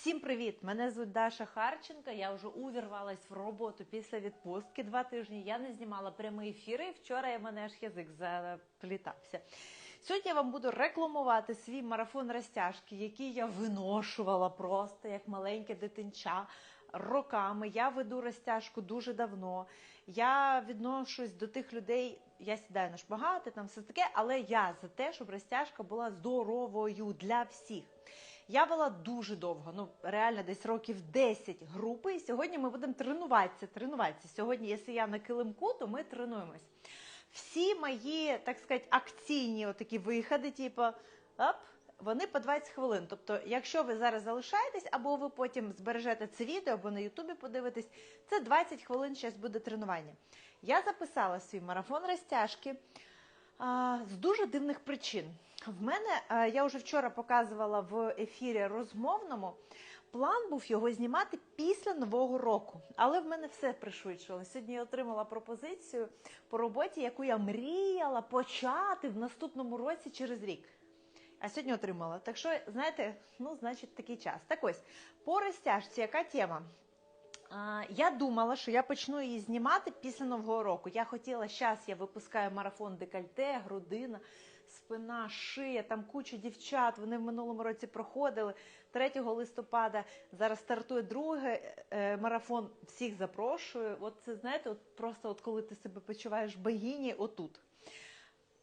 Всім привіт! Мене звуть Даша Харченко. Я вже увірвалась в роботу після відпустки два тижні. Я не знімала прямі ефіри. Вчора я мене аж язик заплітався. Сьогодні я вам буду рекламувати свій марафон розтяжки, який я виношувала просто як маленьке дитинча. Роками я веду розтяжку дуже давно. Я відношусь до тих людей, я сідаю на шпагати, там все таке, але я за те, щоб розтяжка була здоровою для всіх. Я вела дуже довго, ну реально десь років 10 групи. І сьогодні ми будемо тренуватися. Тренуватися. Сьогодні, якщо я на килимку, то ми тренуємось. Всі мої, так сказати, акційні отакі виходи, типу, оп, вони по 20 хвилин. Тобто, якщо ви зараз залишаєтесь, або ви потім збережете це відео, або на Ютубі подивитесь, це 20 хвилин зараз буде тренування. Я записала свій марафон розтяжки з дуже дивних причин. В мене я вже вчора показувала в ефірі розмовному. План був його знімати після нового року, але в мене все пришвидшило. Сьогодні я отримала пропозицію по роботі, яку я мріяла почати в наступному році через рік. А сьогодні отримала. Так що, знаєте, ну, значить, такий час. Так ось, по розтяжці, яка тема? Я думала, що я почну її знімати після нового року. Я хотіла, зараз я випускаю марафон декольте, грудина, спина, шия, там куча дівчат. Вони в минулому році проходили. 3 листопада зараз стартує другий е, марафон. Всіх запрошую. От це знаєте, от просто от коли ти себе почуваєш богині, отут.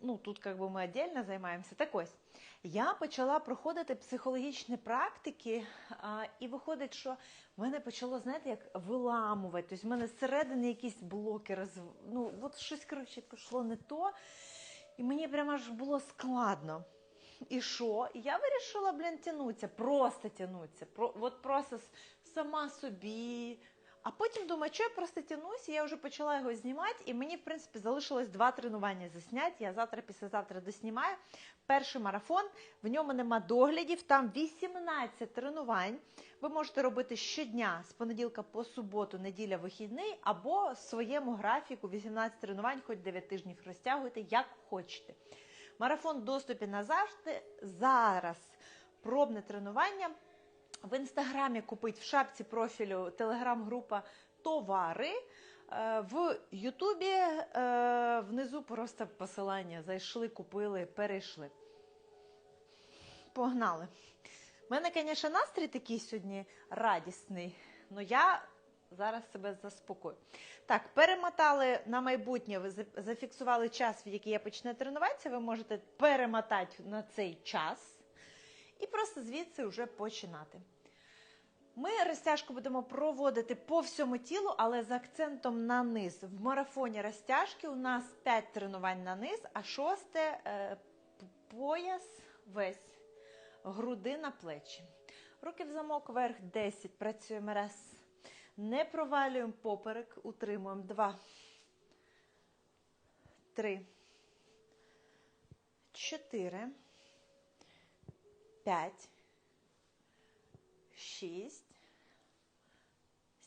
Ну, тут как би ми віддільно займаємося. Так ось, я почала проходити психологічні практики, і виходить, що в мене почало, знаєте, як виламувати. Тобто в мене зсередини якісь блоки роз... ну, от щось, коротше, пішло не то. І мені прямо аж було складно. І що? І я вирішила, блін, тянутися, просто тянутися. Про, от просто сама собі. А потім думаю, що я просто тянусь, і я вже почала його знімати, і мені, в принципі, залишилось два тренування засняти. Я завтра, післязавтра доснімаю. Перший марафон, в ньому нема доглядів, там 18 тренувань. Ви можете робити щодня з понеділка по суботу, неділя, вихідний, або своєму графіку 18 тренувань, хоч 9 тижнів розтягуйте, як хочете. Марафон доступі назавжди. Зараз пробне тренування. В інстаграмі купить в шапці профілю телеграм-група товари. Е, В Ютубі е, внизу просто посилання. Зайшли, купили, перейшли. Погнали. У мене, звісно, настрій такий сьогодні радісний, але я зараз себе заспокою. Так, перемотали на майбутнє, ви зафіксували час, в який я почну тренуватися. Ви можете перемотати на цей час і просто звідси вже починати. Ми розтяжку будемо проводити по всьому тілу, але з акцентом на низ. В марафоні розтяжки у нас 5 тренувань на низ, а шосте е, пояс весь, грудина, плечі. Руки в замок вверх 10. Працюємо раз. Не провалюємо поперек, утримуємо. Два. Три. Чотири. П'ять. Шість.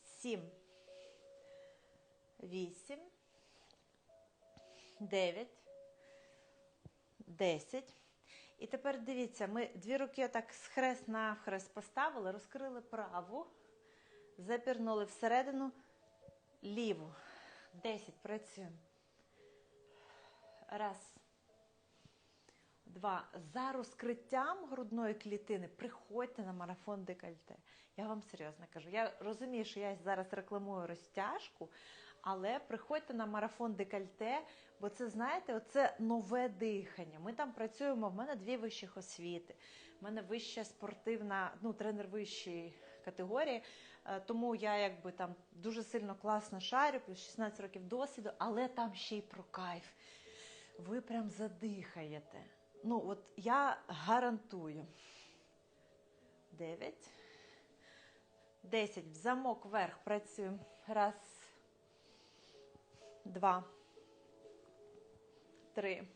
Сім. Вісім. Дев'ять. Десять. І тепер дивіться, ми дві руки так з хрест на хрест поставили, розкрили праву, запірнули всередину ліву. Десять. Працюємо. Раз. Два. За розкриттям грудної клітини приходьте на марафон декольте. Я вам серйозно кажу. Я розумію, що я зараз рекламую розтяжку, але приходьте на марафон декольте, бо це, знаєте, оце нове дихання. Ми там працюємо. В мене дві вищих освіти. В мене вища спортивна, ну, тренер вищої категорії. Е, Тому я якби там дуже сильно класно шарю, плюс 16 років досвіду, але там ще й про кайф. Ви прям задихаєте. Ну, от я гарантую. 9. 10. В замок вверх працюємо. Раз. Два. Три.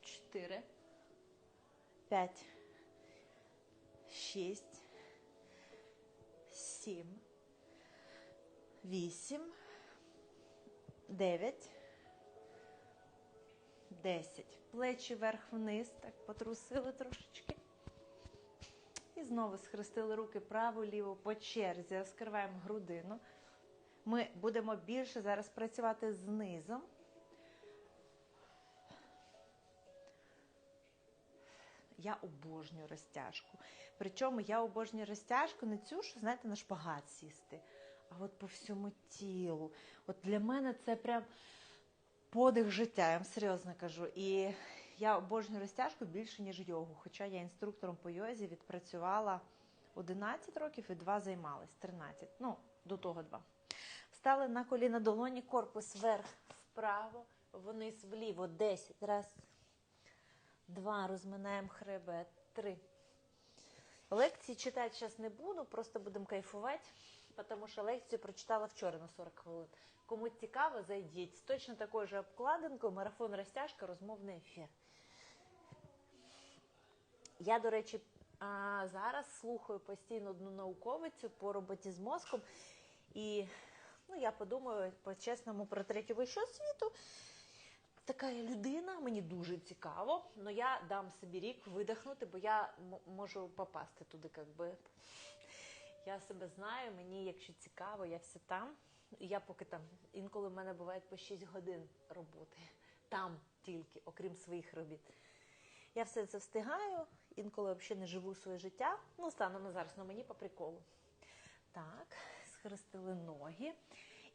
Чотири. П'ять. Шість. Сім. Вісім. Дев'ять. 10. Плечі вверх-вниз, так потрусили трошечки. І знову схрестили руки право-ліво по черзі, розкриваємо грудину. Ми будемо більше зараз працювати знизом. Я обожнюю розтяжку. Причому я обожнюю розтяжку не цю, що, знаєте, на шпагат сісти, а от по всьому тілу. От для мене це прям подих життя, я вам серйозно кажу. І я обожнюю розтяжку більше, ніж йогу. Хоча я інструктором по йозі відпрацювала 11 років і 2 займалась, 13. Ну, до того 2. Стали на коліна долоні, корпус вверх, вправо, вниз вліво. 10. Раз. Два. Розминаємо хребет. Три. Лекції читати зараз не буду, просто будемо кайфувати, тому що лекцію прочитала вчора на 40 хвилин. Кому цікаво, зайдіть. Точно такою же обкладинкою, марафон розтяжка, розмовний ефір. Я, до речі, зараз слухаю постійно одну науковицю по роботі з мозком. І ну, я подумаю по-чесному про третю вищу освіту. Така людина, мені дуже цікаво, але я дам собі рік видихнути, бо я можу попасти туди, як би. Я себе знаю, мені, якщо цікаво, я все там. Я поки там, інколи в мене буває по 6 годин роботи. Там тільки, окрім своїх робіт. Я все це встигаю, інколи взагалі не живу своє життя. Ну, станом на зараз, але мені по приколу. Так, схрестили ноги.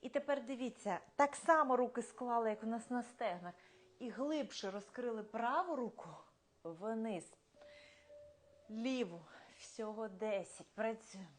І тепер дивіться, так само руки склали, як у нас на стегнах, і глибше розкрили праву руку вниз, ліву, всього 10. Працюємо.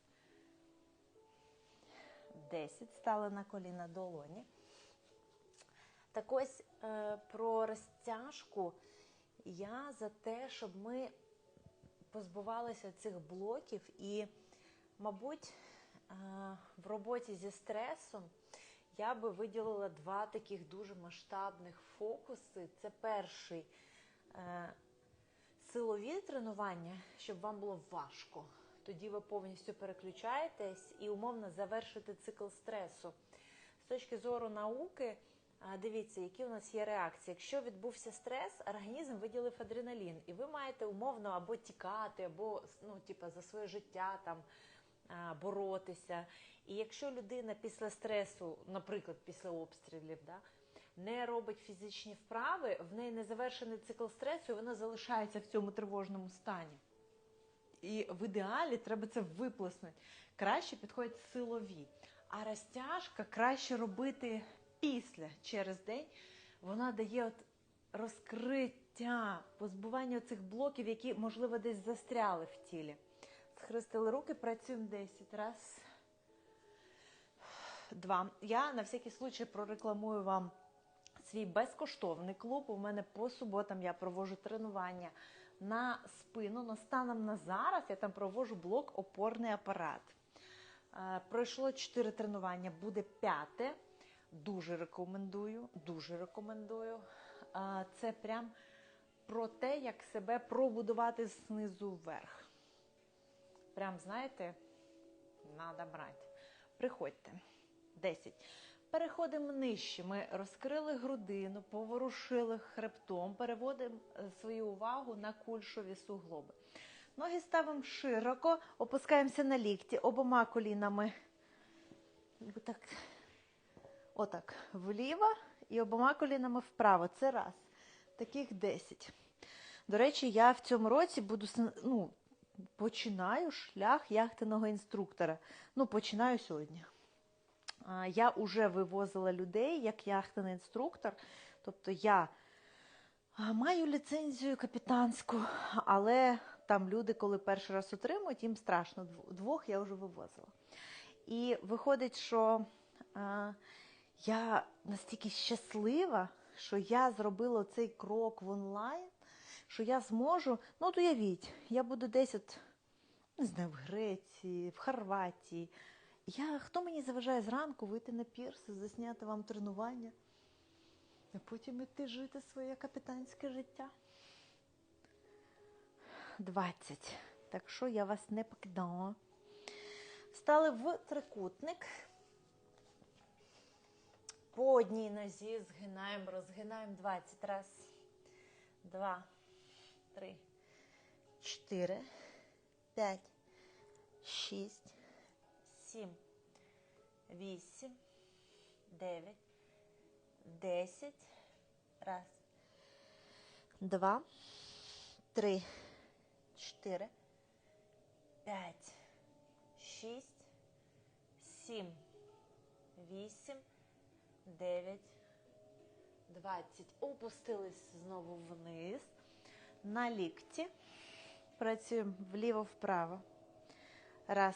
Десять. Стали на коліна долоні. Так ось е, про розтяжку я за те, щоб ми позбувалися цих блоків і, мабуть, е, в роботі зі стресом я би виділила два таких дуже масштабних фокуси. Це перший е, силові тренування, щоб вам було важко. Тоді ви повністю переключаєтесь і умовно завершите цикл стресу. З точки зору науки, дивіться, які у нас є реакції. Якщо відбувся стрес, організм виділив адреналін, і ви маєте умовно або тікати, або ну, типа, за своє життя там боротися. І якщо людина після стресу, наприклад, після обстрілів, да, не робить фізичні вправи, в неї не завершений цикл стресу, вона залишається в цьому тривожному стані. І в ідеалі треба це виплеснути. Краще підходять силові. А розтяжка краще робити після через день. Вона дає от розкриття, позбування цих блоків, які, можливо, десь застряли в тілі. Схрестили руки, працюємо 10 раз. Два. Я на всякий случай прорекламую вам свій безкоштовний клуб. У мене по суботам я провожу тренування на спину. Но станом на зараз я там провожу блок опорний апарат. Е, Пройшло 4 тренування, буде п'яте. Дуже рекомендую, дуже рекомендую. Е, Це прям про те, як себе пробудувати знизу вверх. Прям, знаєте, треба брати. Приходьте. 10. Переходимо нижче. Ми розкрили грудину, поворушили хребтом, переводимо е, свою увагу на кульшові суглоби. Ноги ставимо широко, опускаємося на лікті обома колінами. Так, отак, вліво і обома колінами вправо. Це раз. Таких 10. До речі, я в цьому році буду ну, починаю шлях яхтеного інструктора. Ну, починаю сьогодні. Я вже вивозила людей як яхтений інструктор. Тобто я маю ліцензію капітанську, але там люди, коли перший раз отримують, їм страшно. Двох я вже вивозила. І виходить, що я настільки щаслива, що я зробила цей крок в онлайн, що я зможу, ну от уявіть, я буду десь от не знаю, в Греції, в Хорватії. Я, хто мені заважає зранку вийти на пірс, засняти вам тренування, а потім іти жити своє капітанське життя? 20. Так що я вас не покидала. Встали в трикутник. По одній нозі згинаємо, розгинаємо 20 раз. Два, три, чотири, п'ять, шість, сім, вісім, дев'ять, десять. Раз. Два, три, чотири, п'ять, шість, сім, вісім, дев'ять, двадцять. Опустились знову вниз. На лікті. Працюємо вліво-вправо. Раз.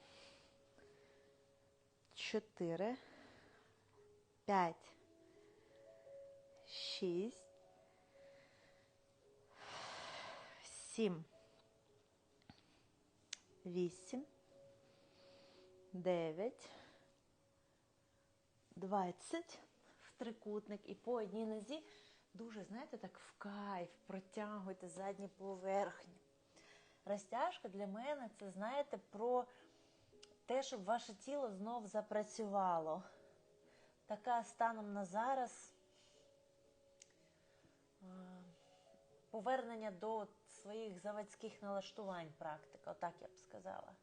Чотири. П'ять. Шість. Сім. Вісім. Дев'ять. Двадцять. В трикутник. І по одній нозі дуже, знаєте, так в кайф протягуйте задні поверхні. Розтяжка для мене це, знаєте, про те, щоб ваше тіло знов запрацювало. Така станом на зараз е, повернення до своїх заводських налаштувань практика, отак я б сказала.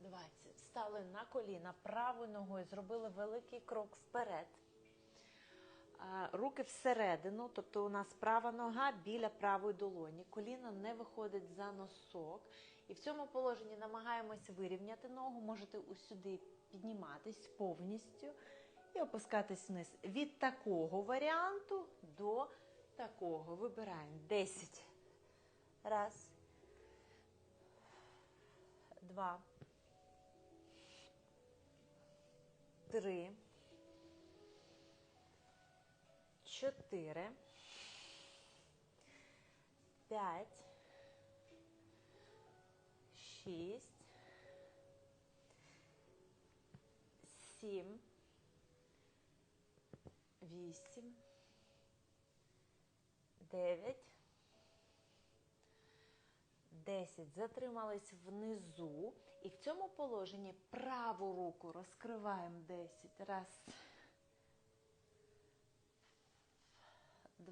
Двадцять. Стали на коліна правою ногою, зробили великий крок вперед. Руки всередину, тобто у нас права нога біля правої долоні. Коліно не виходить за носок. І в цьому положенні намагаємось вирівняти ногу, можете усюди підніматись повністю і опускатись вниз. Від такого варіанту до такого. Вибираємо 10. Раз. Два. Три. Чотири. П'ять. Шість. Сім. Вісім. Дев'ять. Десять. Затримались внизу. І в цьому положенні праву руку розкриваємо десять. Раз.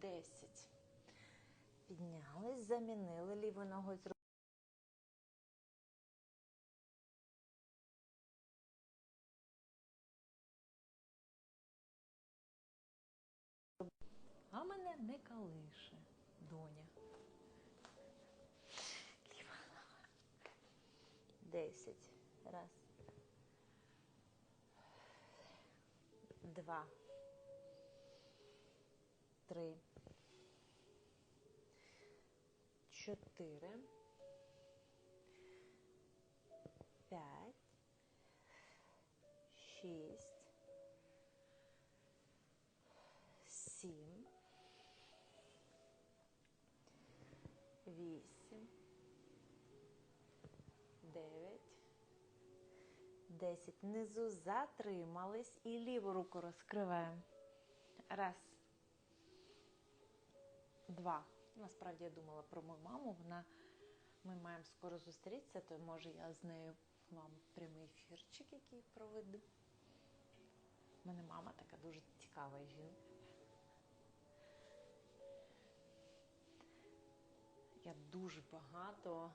Десять. Піднялись, замінили ногою. зробили А мене не калише, доня. Ліва нога. Десять. Раз. Два. Три. Чотири. П'ять. Шість. Сім. Вісім. Дев'ять. Десять. Внизу затримались і ліву руку розкриваємо. Раз. Два. Насправді я думала про мою маму. Вона ми маємо скоро зустрітися, то може я з нею вам прямий ефірчик який проведу. У мене мама така дуже цікава жінка. Я дуже багато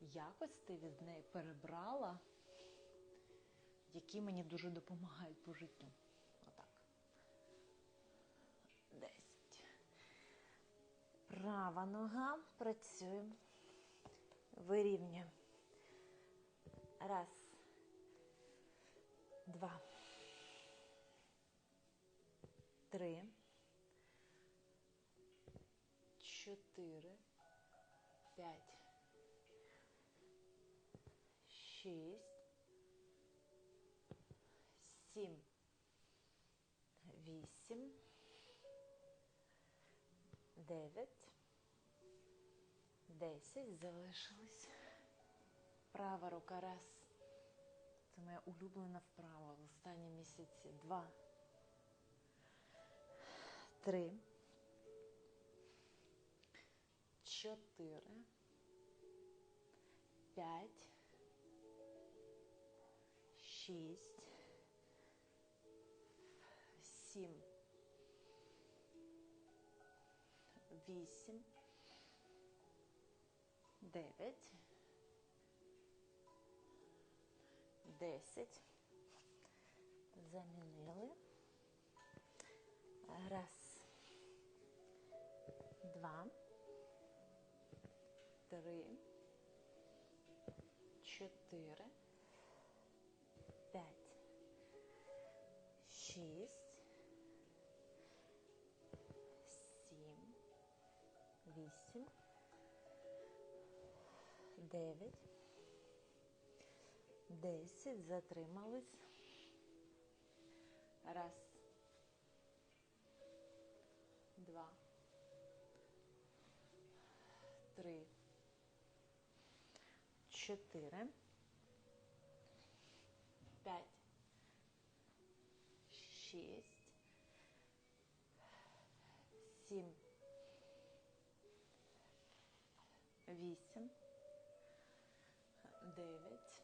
якостей від неї перебрала, які мені дуже допомагають по життю. Отак. Десять. Права нога. Працюємо. Вирівнюємо. Раз. Два. Три. Чотири. П'ять. Шість. Сім. Вісім. Дев'ять. Десять. Залишилось. Права рука. Раз. Це моя улюблена вправа в останні місяці. Два. Три. Чотири. П'ять. Шість. Сім. Вісім. Дев'ять. Десять. Замінили. Раз. Два. Три. Чотири. П'ять. Шість. Вісім. Дев'ять. Десять. Затримались. Раз. Два. Три. Чотири. П'ять. Шість. Сім. Вісім. Дев'ять.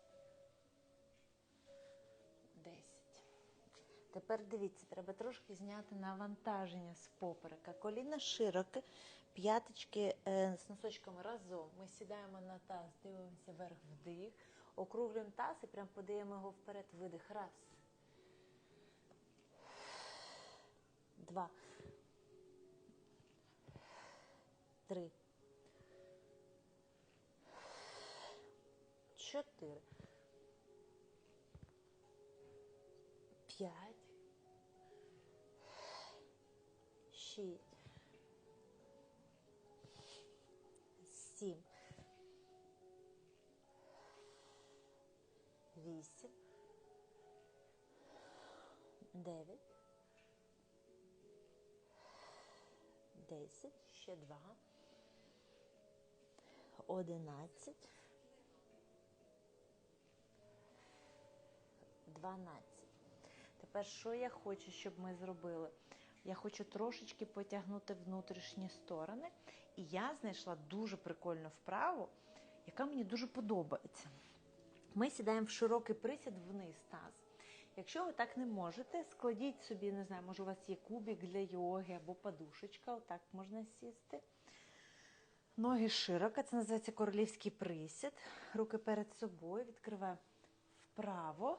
Десять. Тепер дивіться, треба трошки зняти навантаження з поперека. Коліна широке, п'яточки е, з носочками разом. Ми сідаємо на таз, дивимося вверх вдих, округлюємо таз і прям подаємо його вперед, видих. Раз. Два. Три. Чотири. П'ять. Шість. Сім. Вісім. Дев'ять. Десять. Ще два. Одинадцять. Дванадцять. Тепер що я хочу, щоб ми зробили? Я хочу трошечки потягнути внутрішні сторони. І я знайшла дуже прикольну вправу, яка мені дуже подобається. Ми сідаємо в широкий присід вниз таз. Якщо ви так не можете, складіть собі, не знаю, може у вас є кубик для йоги або подушечка, отак можна сісти. Ноги широко, це називається королівський присід. Руки перед собою, відкриваємо вправо,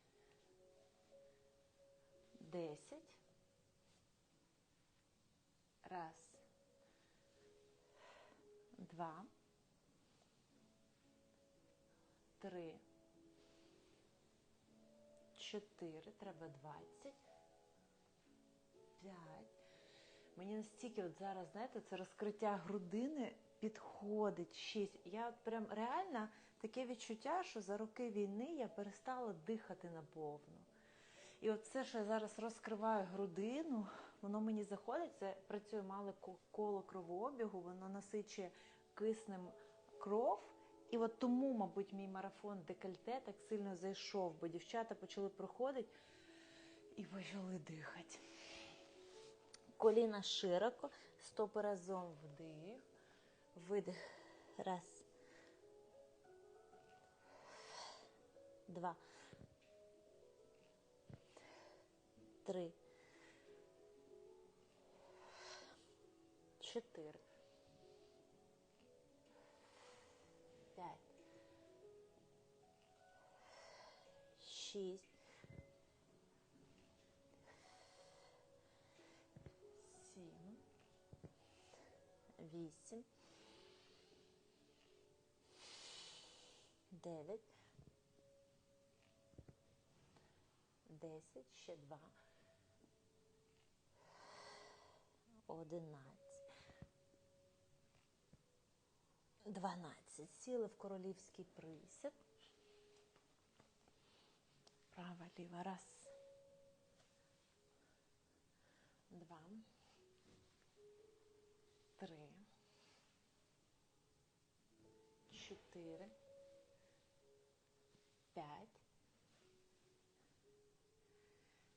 Десять. Раз. Два. Три. Чотири. Треба двадцять. П'ять. Мені настільки от зараз, знаєте, це розкриття грудини підходить шість. Я от прям реально таке відчуття, що за роки війни я перестала дихати наповну. І все, що я зараз розкриваю грудину, воно мені заходить, це працює мале коло кровообігу, воно насичує киснем кров. І от тому, мабуть, мій марафон декольте так сильно зайшов, бо дівчата почали проходити і почали дихати. Коліна широко, стопи разом вдих, видих. Раз. Два. Три. Чотири. П'ять. Шість. Сім. Вісім. Дев'ять. Десять. Ще два. Одинадцять. Дванадцять. Сіли в королівський присід. Права, ліва. Раз. Два. Три. Чотири. П'ять.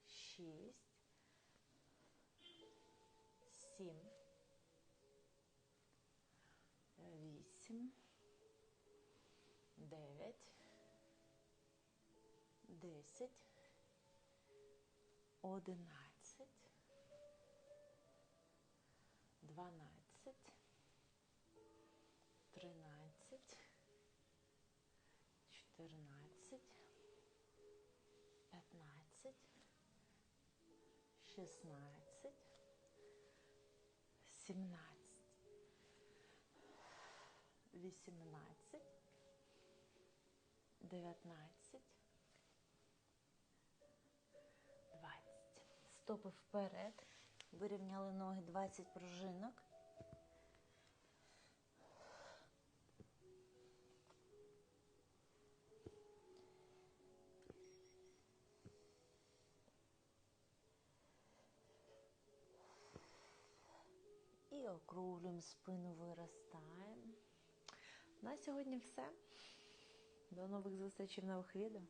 Шість. Сім. Вісім. Дев'ять. Десять. Одинадцять. Дванадцять. Тринадцять. Чотирнадцять. П'ятнадцять. Шістнадцять. Сімнадцять. Вісімнадцять. Дев'ятнадцять. Двадцять. Стопи вперед. Вирівняли ноги 20 пружинок. І спину, виростаємо. На сьогодні все. До нових зустрічей в нових відео.